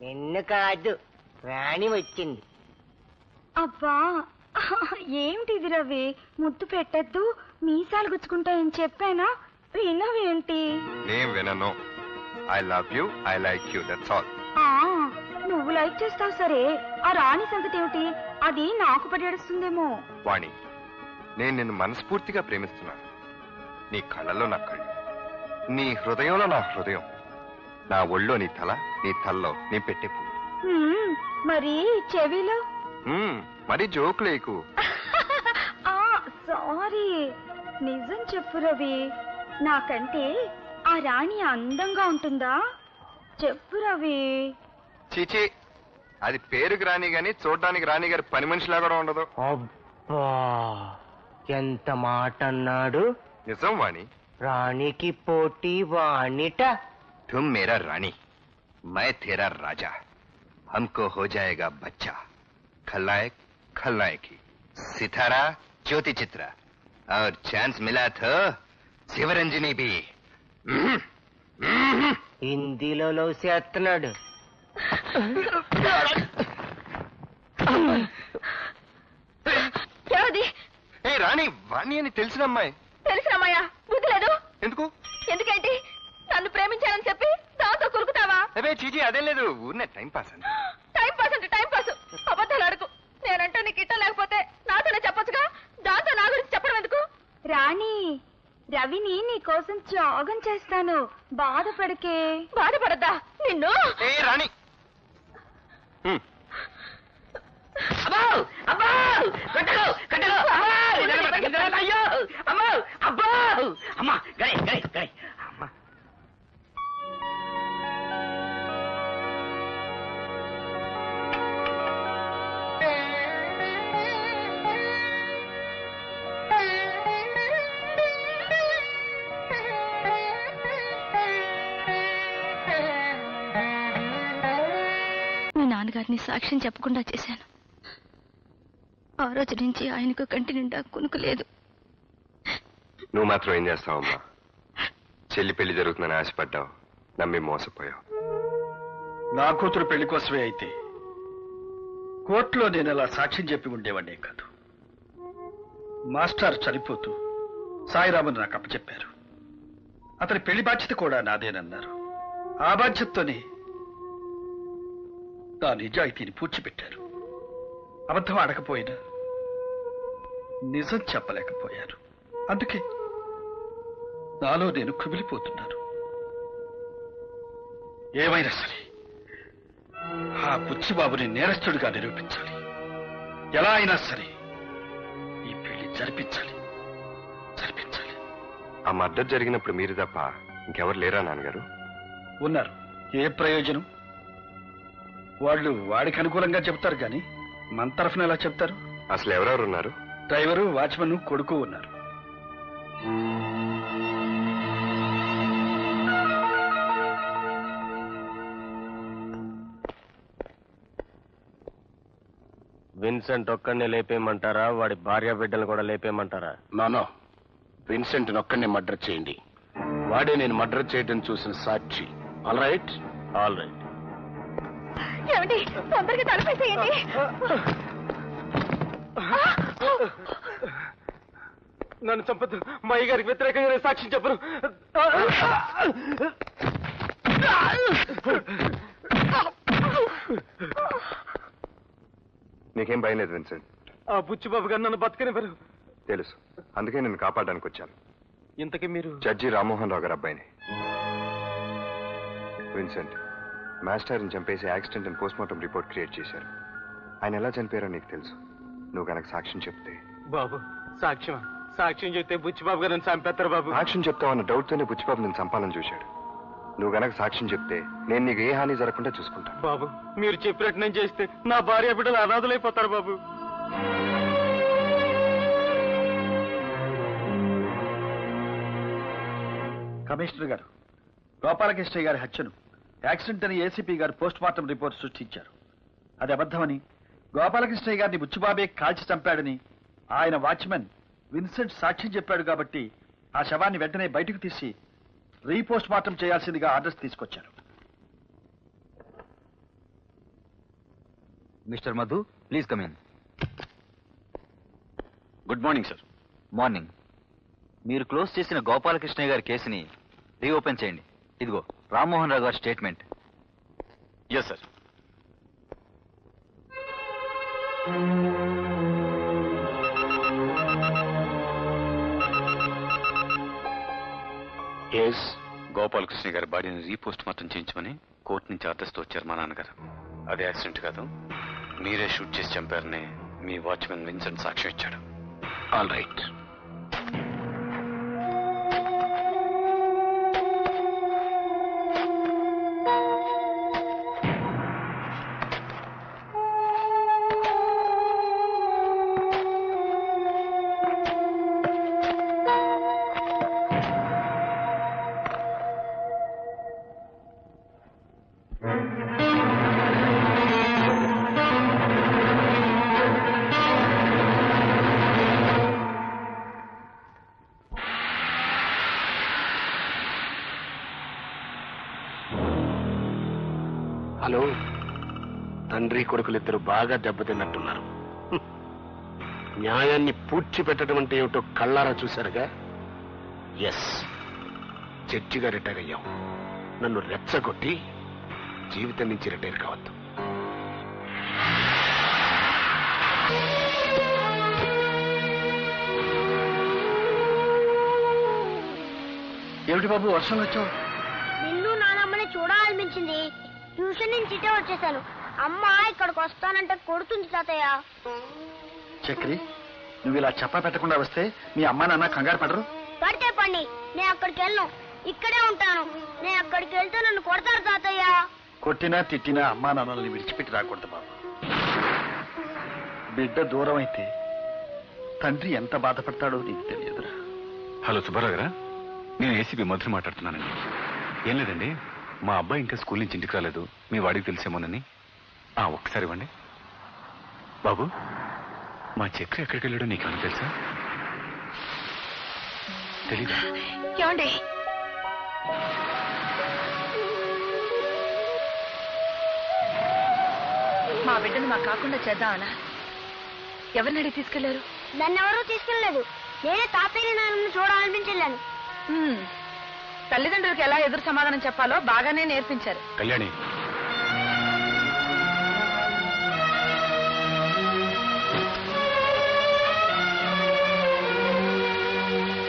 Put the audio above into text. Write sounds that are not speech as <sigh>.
నిన్ను కాదు రాణి వచ్చింది. అబ్బా ఏమిటిది రవి? ముద్దు పెట్టద్దు మీసాలు గుచ్చుకుంటాయని చెప్పానా? వినవేంటి? నేను వినను. I love you I like you that's all ఆ, నువ్వు లైక్ చేస్తావు సరే. ఆ రాణి సంగతి ఏమిటి? అది నాకు పడేస్తుందేమో వాణి నేను నిన్ను మనస్ఫూర్తిగా ప్రేమిస్తున్నాను. నీ కళ్ళలో నా కళ్ళు నీ హృదయంలో నా హృదయం. నా ఒళ్ళో నీ తల నీ తల్లో నీ పెట్టే పువ్వు. హ్మ్, మరి చెవిలో? మ్మ్, మరీ జోక్ లేకు <laughs> ఆ సారీ. నిజం చెప్పు రవి. నాకంటే ఆ రాణి అందంగా ఉంటుందా? చెప్పు రవి. చీచి అది పేరుకి రాని గాని చూడడానికి రాని గారి పని మనిషిలా కూడా ఉండదు. అబ్బా ఎంత మాట అన్నాడు? నిజం వాణి. రాణికి పోటీ వాణిట. तुम मेरा रानी मैं तेरा राजा हमको हो जाएगा बच्चा खलनायक खलनायकी सितारा ज्योति चित्रा और चांस मिला तो शिवरंजनी भी हम्म, हम्म। హిందీలో లవ్ చేస్తున్నాడు ఏది ఏ రాణి వాణి అని తెలిసిన అమ్మాయి తెలిసినమ్మయ్యా బుద్ధి లేదు ఎందుకు ఎందుకేంటి నన్ను ప్రేమించానని చెప్పి దాంతో కురుకుతావా? అవే చీచి అదేం లేదు. ఊరినే టైం పాస్ అని టైం పాస్ అంటే టైం పాస్. అబద్ధాలు అడుగు నేనంటే నీకు ఇట్ట లేకపోతే నాతోనే చెప్పొచ్చుగా? దాంతో నా గురించి చెప్పడం ఎందుకు? రాణి రవిని నీ కోసం త్యాగం చేస్తాను. బాధపడకే. బాధపడద్దా? నిన్ను? ఏ రాణి! హ్మ్. అబ్బో! అబ్బో! కట్టలు నాన్నగారిని సాక్ష్యం చెప్పకుండా చేశాను. ఆ రోజు నుంచి ఆయనకు కంటి నిండా కునుకు లేదు. నువ్వు మాత్రం ఏం చేస్తావమ్మా? చెల్లి పెళ్ళి జరుగుతుందని ఆశపడ్డావు. నమ్మి మోసపోయావు. నా కూతురు పెళ్ళి కోసమే అయితే కోర్టులో నేను అలా సాక్ష్యం చెప్పి ఉండేవాడినే కాదు. మాస్టర్ చనిపోతూ సాయిరామును నాకు అప్పచెప్పారు. అతని పెళ్ళి బాధ్యత కూడా నాదేనన్నారు. ఆ బాధ్యతతోనే నా నిజాయితీని పూడ్చిపెట్టారు. అబద్ధం ఆడకపోయినా నిజం చెప్పలేకపోయారు. అందుకే నాలో నేను కుమిలిపోతున్నాను. ఏమైనా సరే ఆ బుచ్చిబాబుని నేరస్తుడిగా నిరూపించాలి. ఎలా అయినా సరే ఈ పెళ్ళి జరిపించాలి. జరిపించాలి. ఆ మర్డర్ జరిగినప్పుడు మీరు తప్ప ఇంకెవరు లేరా నాన్నగారు? ఉన్నారు. ఏ ప్రయోజనం? వాళ్ళు వాడికి అనుకూలంగా చెప్తారు కానీ మన తరఫున ఎలా చెప్తారు? అసలు ఎవరెవరు ఉన్నారు డ్రైవరు వాచ్మన్ కొడుకు ఉన్నారు. విన్సెంట్ ఒక్కడిని లేపేయమంటారా? వాడి భార్య బిడ్డలు కూడా లేపేయమంటారా? నానో విన్సెంట్ ఒక్కడిని మర్డర్ చేయండి. వాడే నేను మర్డర్ చేయడం చూసిన సాక్షి. ఆల్ రైట్ ఆల్ రైట్ ఏమండి? తొందరగా తలపేసేయండి. నన్ను చంపదు మా అయ్యగారికి వ్యతిరేకంగా నేను సాక్ష్యం చెప్పను. నీకేం భయం లేదు విన్సెంట్. ఆ బుచ్చిబాబు గారు నన్ను బతకనివ్వరు. తెలుసు. అందుకే నేను కాపాడడానికి వచ్చాను. ఇంతకీ మీరు జడ్జి రామ్మోహన్ రావు గారు అబ్బాయిని. విన్సెంట్ మాస్టర్ని చంపేసి యాక్సిడెంట్ అని పోస్ట్మార్టం రిపోర్ట్ క్రియేట్ చేశారు. ఆయన ఎలా చనిపోయారో నీకు తెలుసు. నువ్వు కనుక సాక్ష్యం చెప్తే. బాబు సాక్ష్యం. సాక్ష్యం చెప్తే బుచ్చిబాబు గారు చంపేస్తారు బాబు. సాక్ష్యం చెప్తావన్న డౌట్తోనే బుచ్చిబాబు నేను చంపాలని చూశాడు. నువ్వు గనక సాక్ష్యం చెప్తే నేను నీకు ఏ హాని జరగకుండా చూసుకుంటాను. బాబు మీరు చెప్పినట్టు నేను చేస్తే నా భార్య బిడ్డలు అనాథలైపోతారు బాబు. కమిషనర్ గారు గోపాలకృష్ణ గారి హత్యను యాక్సిడెంట్ అని ఏసీపీ గారు పోస్ట్ మార్టం రిపోర్ట్ సృష్టించారు. అది అబద్ధమని గోపాలకృష్ణ గారిని బుచ్చిబాబే కాల్చి చంపాడని ఆయన వాచ్మెన్ విన్సెంట్ సాక్ష్యం చెప్పాడు కాబట్టి ఆ శవాన్ని వెంటనే బయటకు తీసి రీపోస్ట్ మార్టం చేయాల్సిందిగా ఆర్డర్స్ తీసుకొచ్చారు. Mister Madhu please come in. Good morning sir. Morning. మీరు క్లోజ్ చేసిన గోపాలకృష్ణయ్య గారి కేసుని రీఓపెన్ చేయండి. ఇదిగో. రామ్మోహన్ రావు గారి statement. Yes sir yes Gopalakrishna గారి బాడీని రీపోస్ట్ మార్టం చేయించమని కోర్టు నుంచి ఆర్డర్స్తో వచ్చారు మా నాన్నగారు. అది యాక్సిడెంట్ కాదు మీరే షూట్ చేసి చంపారని మీ వాచ్మెన్ విన్సెంట్ సాక్ష్యం ఇచ్చాడు. All right hello. తండ్రి కొడుకులిద్దరు బాగా దెబ్బతిన్నట్టున్నారు. న్యాయాన్ని పూడ్చి పెట్టడం అంటే ఏమిటో కళ్ళారా చూశారుగా? ఎస్ జడ్జిగా రిటైర్ అయ్యాం నన్ను రెచ్చగొట్టి జీవితం నుంచి రిటైర్ కావద్దు. ఏమిటి బాబు వర్షం వచ్చావు? నిన్ను నానమ్మని చూడాలనిపించింది. ట్యూషన్ నుంచి ఇటే వచ్చేసాను. అమ్మ ఇక్కడికి వస్తానంటే కొడుతుంది తాతయ్య. చక్రి నువ్వు ఇలా చెప్ప పెట్టకుండా వస్తే మీ అమ్మా నాన్న కంగారు పడరు? పడితే పండి నేను అక్కడికి వెళ్ళను. ఇక్కడే ఉంటాను. నేను అక్కడికి వెళ్తే నన్ను కొడతారు తాతయ్య. కొట్టినా తిట్టినా అమ్మా నాన్నల్ని విడిచిపెట్టి రాకూడదు బాబు. బిడ్డ దూరం అయితే తండ్రి ఎంత బాధపడతాడో నీకు తెలియదురా. హలో సుబ్బారావు గారా నేను ఏసీపీ మధుర మాట్లాడుతున్నానండి. ఏం లేదండి? మా అబ్బాయి ఇంకా స్కూల్ నుంచి ఇంటికి రాలేదు. మీ వాడికి తెలిసేమోనని. ఆ ఒక్కసారి ఇవ్వండి. బాబు మా చక్రి ఎక్కడికి వెళ్ళాడో నీకేమైనా తెలుసా? తెలీదా? ఏమండి? మా బిడ్డను మా కాకుండా చేద్దామనా ఎవరిని అడిగి తీసుకెళ్ళారు? నన్ను ఎవరూ తీసుకెళ్ళలేదు. నేనే తాతయ్య నాన్నని చూడాలనిపించలేను తల్లిదండ్రులకు ఎలా ఎదురు సమాధానం చెప్పాలో బాగానే నేర్పించారు. కళ్యాణి